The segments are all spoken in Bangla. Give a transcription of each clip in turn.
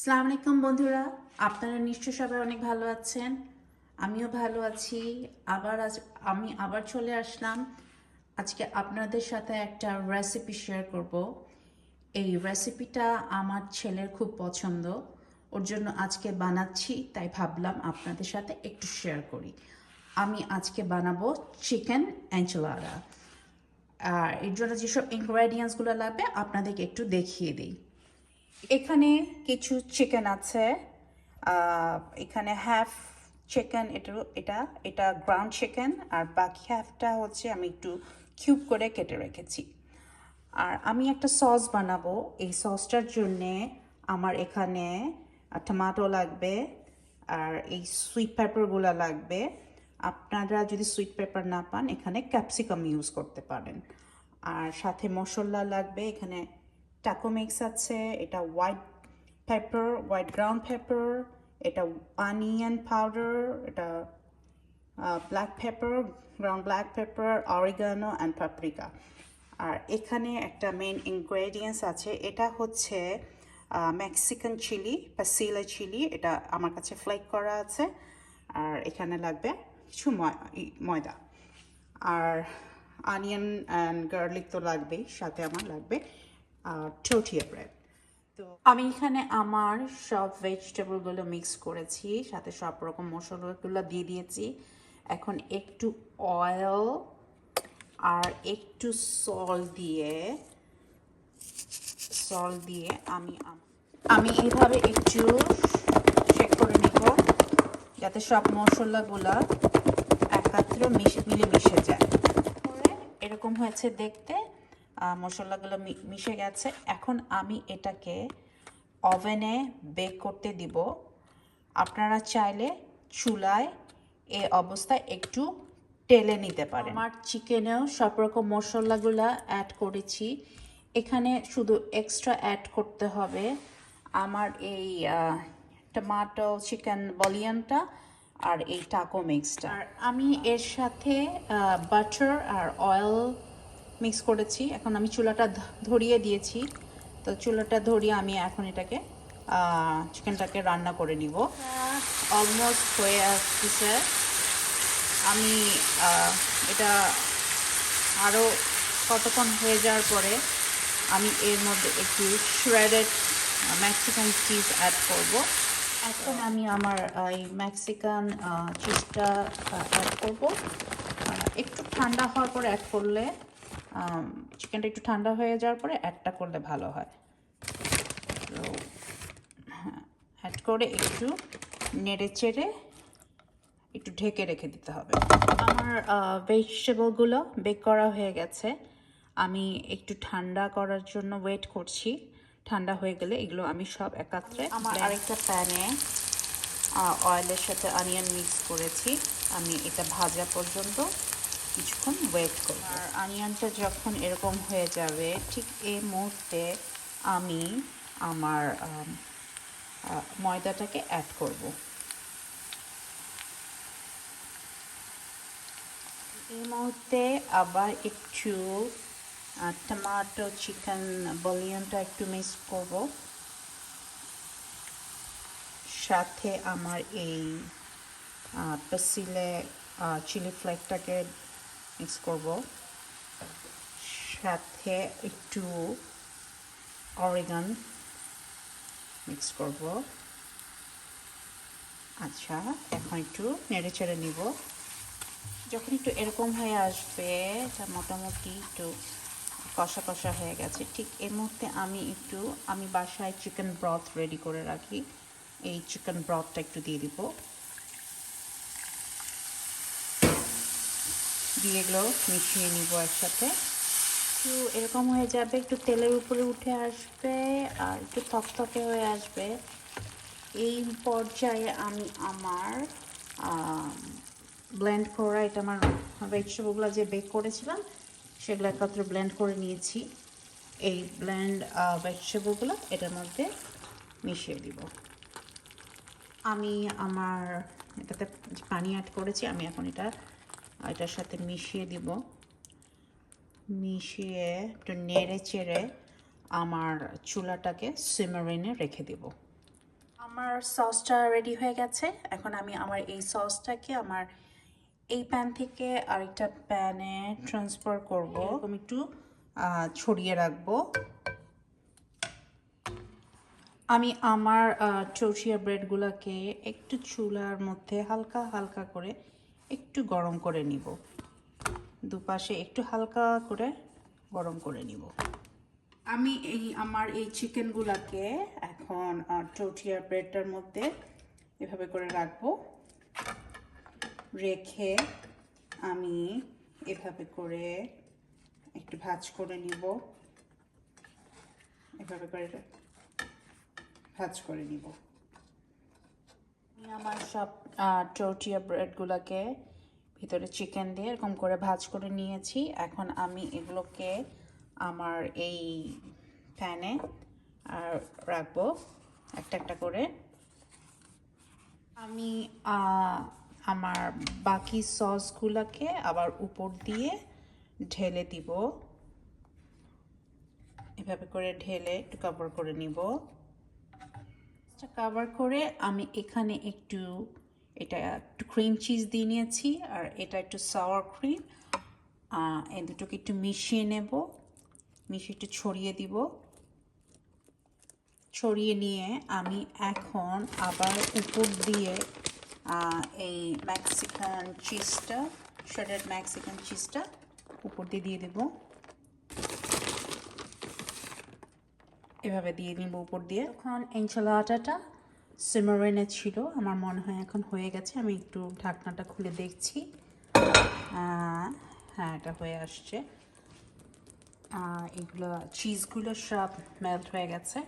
সালাম আলাইকুম বন্ধুরা। আপনারা নিশ্চয় সবাই অনেক ভালো আছেন। আমিও ভালো আছি। আবার আজ আমি আবার চলে আসলাম। আজকে আপনাদের সাথে একটা রেসিপি শেয়ার করব। এই রেসিপিটা আমার ছেলের খুব পছন্দ। ওর জন্য আজকে বানাচ্ছি, তাই ভাবলাম আপনাদের সাথে একটু শেয়ার করি। আমি আজকে বানাবো চিকেন অ্যাঞ্চেলারা আর এর জন্য যেসব ইনগ্রেডিয়েন্টসগুলো লাগবে, আপনাদেরকে একটু দেখিয়ে দিই। এখানে কিছু চিকেন আছে এখানে হাফ চিকেন এটা এটা এটা গ্রাউন্ড চিকেন আর বাকি হাফটা হচ্ছে আমি একটু কিউব করে কেটে রেখেছি। আর আমি একটা সস বানাবো, এই সসটার জন্যে আমার এখানে টমাটো লাগবে, আর এই সুইট পেপারগুলো লাগবে। আপনারা যদি সুইট পেপার না পান, এখানে ক্যাপসিকাম ইউজ করতে পারেন। আর সাথে মশলা লাগবে, এখানে টাকো মিক্স আছে, এটা white pepper white ground pepper এটা অনিয়ন পাউডার এটা black pepper ground black pepper oregano and paprika আর এখানে একটা মেন ইনগ্রেডিয়েন্টস আছে, এটা হচ্ছে মেক্সিকান চিলি পাসিলা চিলি এটা আমার কাছে ফ্লেক করা আছে, আর এখানে লাগবে কিছু ময়দা। আর অনিয়ন অ্যান্ড গার্লিক তো লাগবেই, সাথে আমার লাগবে টোটিয়া ব্রেড তো আমি এখানে আমার সব ভেজিটেবলগুলো মিক্স করেছি সাথে সব রকম মশলাগুলো দিয়ে দিয়েছি। এখন একটু অয়েল আর একটু সল দিয়ে সল দিয়ে আমি আমি এইভাবে একটু চেক করে নিব যাতে সব মশলাগুলো একাত্র মিশে মিলে মিশে যায় এরকম হয়েছে দেখতে মশলাগুলো মিশে গেছে। এখন আমি এটাকে ওভেনে বেক করতে দিব। আপনারা চাইলে চুলায় এ অবস্থায় একটু টেলে নিতে পারেন। আমার চিকেনেও সব রকম মশলাগুলো অ্যাড করেছি। এখানে শুধু এক্সট্রা অ্যাড করতে হবে। আমার এই টমাটো চিকেন বলিয়ানটা আর এই টাকো মিক্সটা আর আমি এর সাথে বাটার আর অয়েল মিক্স করেছি। এখন আমি চুলাটা ধরিয়ে দিয়েছি। তো চুলাটা ধরিয়ে আমি এখন এটাকে চিকেনটাকে রান্না করে নিব। অলমোস্ট হয়ে আসছে আমি এটা আরও কতক্ষণ হয়ে যাওয়ার পরে আমি এর মধ্যে একটু শ্রেডেড মেক্সিকান চিজ অ্যাড করব। এখন আমি আমার এই মেক্সিকান চিজটা অ্যাড করব। একটু ঠান্ডা হওয়ার পরে অ্যাড করলে চিকেনটা একটু ঠান্ডা হয়ে যাওয়ার পরে অ্যাডটা করলে ভালো হয়। তো হ্যাঁ অ্যাড করে একটু নেড়ে চেড়ে একটু ঢেকে রেখে দিতে হবে। আমার ভেজিটেবলগুলো বেক করা হয়ে গেছে। আমি একটু ঠান্ডা করার জন্য ওয়েট করছি। ঠান্ডা হয়ে গেলে এগুলো আমি সব একাত্রে আমার আরেকটা প্যানে অয়েলের সাথে অনিয়ন মিক্স করেছি। আমি এটা ভাজা পর্যন্ত কিছুক্ষণ ওয়েট করব। আর অনিয়নটা যখন এরকম হয়ে যাবে, ঠিক এই মুহূর্তে আমি আমার ময়দাটাকে অ্যাড করব। এই মুহূর্তে আবার একটু টমাটো চিকেন বলিয়নটা একটু মিক্স করব। সাথে আমার এই পেসিলে চিলি ফ্লেকটাকে মিক্স করব। সাথে একটু অরিগান মিক্স করব। আচ্ছা এখন একটু নেড়ে চেড়ে নিব। যখন একটু এরকম হয়ে আসবে, এটা মোটামুটি একটু কষা কষা হয়ে গেছে, ঠিক এর মধ্যে আমি একটু, আমি বাসায় চিকেন ব্রথ রেডি করে রাখি। এই চিকেন ব্রথটা একটু দিয়ে দিব। দিয়ে এগুলো মিশিয়ে নিব একসাথে। একটু এরকম হয়ে যাবে, একটু তেলের উপরে উঠে আসবে আর একটু থকথকে হয়ে আসবে। এই পর্যায়ে আমি আমার ব্লেন্ড করা, এটা আমার ভেজিটেবলগুলো যে বেক করেছিলাম, সেগুলো একত্রে ব্লেন্ড করে নিয়েছি। এই ব্লেন্ড ভেজিটেবলগুলো এটার মধ্যে মিশিয়ে দিব। আমি আমার এটাতে পানি অ্যাড করেছি, আমি এখন এটা এটার সাথে মিশিয়ে দিব। মিশিয়ে একটু নেড়ে চেড়ে আমার চুলাটাকে সিমারিনে রেখে দেবো। আমার সসটা রেডি হয়ে গেছে। এখন আমি আমার এই সসটাকে আমার এই প্যান থেকে আরেকটা প্যানে ট্রান্সফার করব। আমি একটু ছড়িয়ে রাখব। আমি আমার চৌচিয়া ব্রেডগুলোকে একটু চুলার মধ্যে হালকা হালকা করে একটু গরম করে নিব। দুপাশে একটু হালকা করে গরম করে নিব। আমি এই আমার এই চিকেনগুলোকে এখন চৌচিয়া ব্রেডটার মধ্যে এভাবে করে রাখব। রেখে আমি এভাবে করে একটু ভাজ করে নিব। এভাবে করে ভাজ করে নিব। আমার সব টোটিয়া ব্রেডগুলোকে ভিতরে চিকেন দিয়ে এরকম করে ভাজ করে নিয়েছি। এখন আমি এগুলোকে আমার এই প্যানে আর রাখব একটা একটা করে। আমি আমার বাকি সসগুলোকে আবার উপর দিয়ে ঢেলে দিব। এভাবে করে ঢেলে একটু কভার করে নিব। কভার করে আমি এখানে একটু, এটা একটু ক্রিম চিজ দিয়ে নিয়েছি আর এটা একটু সাওয়ার ক্রিম এই দুটোকে একটু মিশিয়ে নেব, মিশিয়ে একটু ছড়িয়ে দিব। ছড়িয়ে নিয়ে আমি এখন আবার উপর দিয়ে এই ম্যাক্সিকান চিজটা শ্রেডেড ম্যাক্সিকান চিজটা উপর দিয়ে দিয়ে দেবো। এভাবে দিয়ে নিব উপর দিয়ে। এখন এনচালাটাটা সিমারেনে ছিল, আমার মনে হয় এখন হয়ে গেছে, আমি একটু ঢাকনাটা খুলে দেখছি। হ্যাঁ এটা হয়ে আসছে। এগুলো চিজগুলো সব মেল্ট হয়ে গেছে।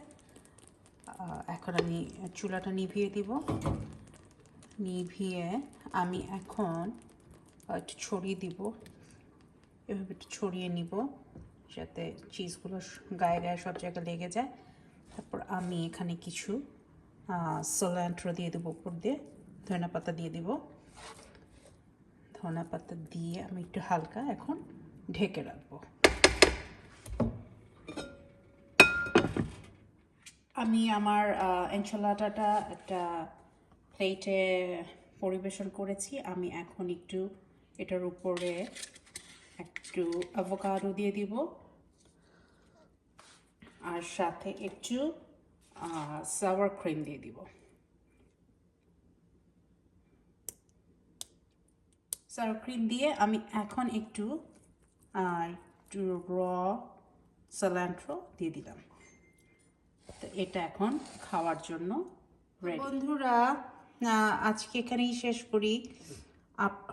এখন আমি চুলাটা নিভিয়ে দিব। নিভিয়ে আমি এখন একটু ছড়িয়ে দিব। এভাবে একটু ছড়িয়ে নিব। যাতে চিজগুলো গায়ে গায়ে সব জায়গায় লেগে যায়। তারপর আমি এখানে কিছু সোল্যান্ট্রো দিয়ে দেবো উপর দিয়ে, ধনে পাতা দিয়ে দিব। ধনে পাতা দিয়ে আমি একটু হালকা এখন ঢেকে রাখব। আমি আমার এনচলাটাটা একটা প্লেটে পরিবেশন করেছি। আমি এখন একটু এটার উপরে একটু অ্যাভোকাডো দিয়ে দিব। আর সাথে একটু সাওয়ার ক্রিম দিয়ে দিব। সাওয়ার ক্রিম দিয়ে আমি এখন একটু একটু র সালান্ট্রো দিয়ে দিলাম। তো এটা এখন খাওয়ার জন্য বন্ধুরা আজকে এখানেই শেষ করি।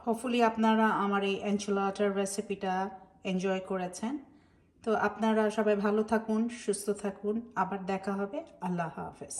হোপফুলি আপনারা আমার এই এনচুলাটার রেসিপিটা এনজয় করেছেন। তো আপনারা সবাই ভালো থাকুন সুস্থ থাকুন। আবার দেখা হবে। আল্লাহ হাফেজ।